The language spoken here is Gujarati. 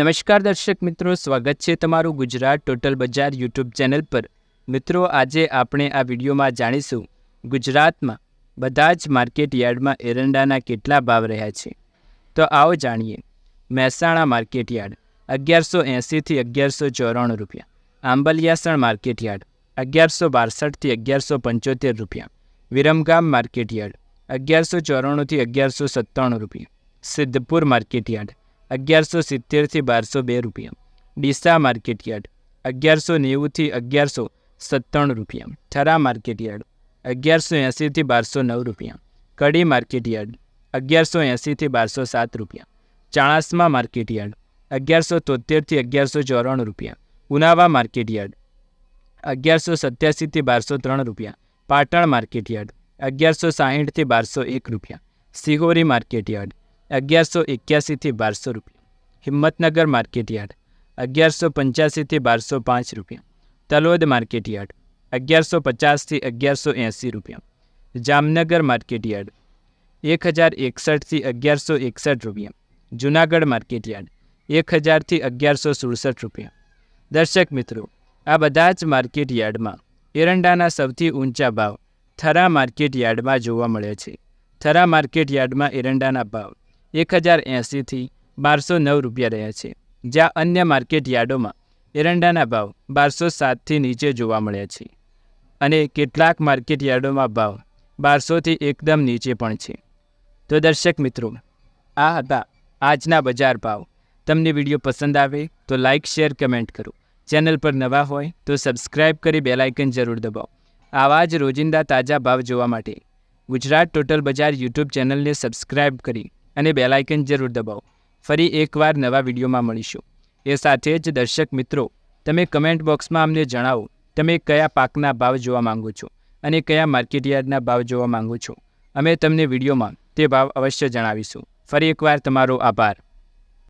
નમસ્કાર દર્શક મિત્રો, સ્વાગત છે તમારું Gujarat total Bajar YouTube channel પર. મિત્રો, આજે આપણે આ વિડીયોમાં જાણીશું ગુજરાતમાં બધા જ માર્કેટ યાર્ડમાં એરંડાના કેટલા ભાવ રહ્યા છે. તો આવો જાણીએ. મહેસાણા માર્કેટ યાર્ડ, અગિયારસો એંસીથી અગિયારસો ચોરાણું રૂપિયા. આંબલિયાસણ માર્કેટ યાર્ડ, અગિયારસો બાસઠથી અગિયારસો પંચોતેર રૂપિયા. વિરમગામ માર્કેટ યાર્ડ, અગિયારસો ચોરાણુંથી અગિયારસો સત્તાણું રૂપિયા. સિદ્ધપુર માર્કેટ યાર્ડ અગિયારસો સિત્તેરથી બારસો બે રૂપિયા. ડીસા માર્કેટ યાર્ડ અગિયારસો નેવુંથી અગિયારસો સત્તાણું રૂપિયા. થરા માર્કેટ યાર્ડ અગિયારસો એંસીથી બારસો નવ રૂપિયા. કડી માર્કેટ યાર્ડ અગિયારસો એંસીથી બારસો સાત રૂપિયા. ચાણસ્મા માર્કેટ યાર્ડ અગિયારસો તોતેરથી અગિયારસો ચોરાણું રૂપિયા. ઉનાવા માર્કેટ યાર્ડ અગિયારસો સત્યાસીથી બારસો ત્રણ રૂપિયા. પાટણ માર્કેટ યાર્ડ અગિયારસો સાહીઠથી બારસો એક રૂપિયા. સિહોરી માર્કેટ યાર્ડ અગિયારસો એક્યાસીથી બારસો રૂપિયા. હિંમતનગર માર્કેટ યાર્ડ, અગિયારસો પંચ્યાસીથી બારસો પાંચ રૂપિયા. તલોદ માર્કેટ યાર્ડ, અગિયારસો પચાસથી અગિયારસો એંસી રૂપિયા. જામનગર માર્કેટ યાર્ડ, એક હજાર એકસઠથી અગિયારસો એકસઠ રૂપિયા. જુનાગઢ માર્કેટ યાર્ડ, એક હજારથી અગિયારસો સુડસઠ રૂપિયા. દર્શક મિત્રો, આ બધા જ માર્કેટ યાર્ડમાં એરંડાના સૌથી ઊંચા ભાવ થરા માર્કેટ યાર્ડમાં જોવા મળે છે. થરા માર્કેટ યાર્ડમાં એરંડાના ભાવ એક હજાર એંસીથી બારસો નવ રૂપિયા રહ્યા છે, જ્યાં અન્ય માર્કેટ યાર્ડોમાં એરંડાના ભાવ બારસો સાતથી નીચે જોવા મળ્યા છે અને કેટલાક માર્કેટ યાર્ડોમાં ભાવ બારસોથી એકદમ નીચે પણ છે. તો દર્શક મિત્રો, આ હતા આજના બજાર ભાવ. તમને વીડિયો પસંદ આવે તો લાઇક શેર, કમેન્ટ કરો. ચેનલ પર નવા હોય તો સબસ્ક્રાઇબ કરી બેલાઇકન જરૂર દબાવો. આવા જ રોજિંદા તાજા ભાવ જોવા માટે ગુજરાત ટોટલ બજાર યુટ્યુબ ચેનલને સબસ્ક્રાઇબ કરી અને બેલાઇકન જરૂર દબાવો. ફરી એકવાર નવા વિડીયોમાં મળીશું. એ સાથે જ દર્શક મિત્રો, તમે કમેન્ટ બોક્સમાં અમને જણાવો, તમે કયા પાકના ભાવ જોવા માંગો છો અને કયા માર્કેટયાર્ડના ભાવ જોવા માંગો છો. અમે તમને વિડીયોમાં તે ભાવ અવશ્ય જણાવીશું. ફરી એકવાર તમારો આભાર.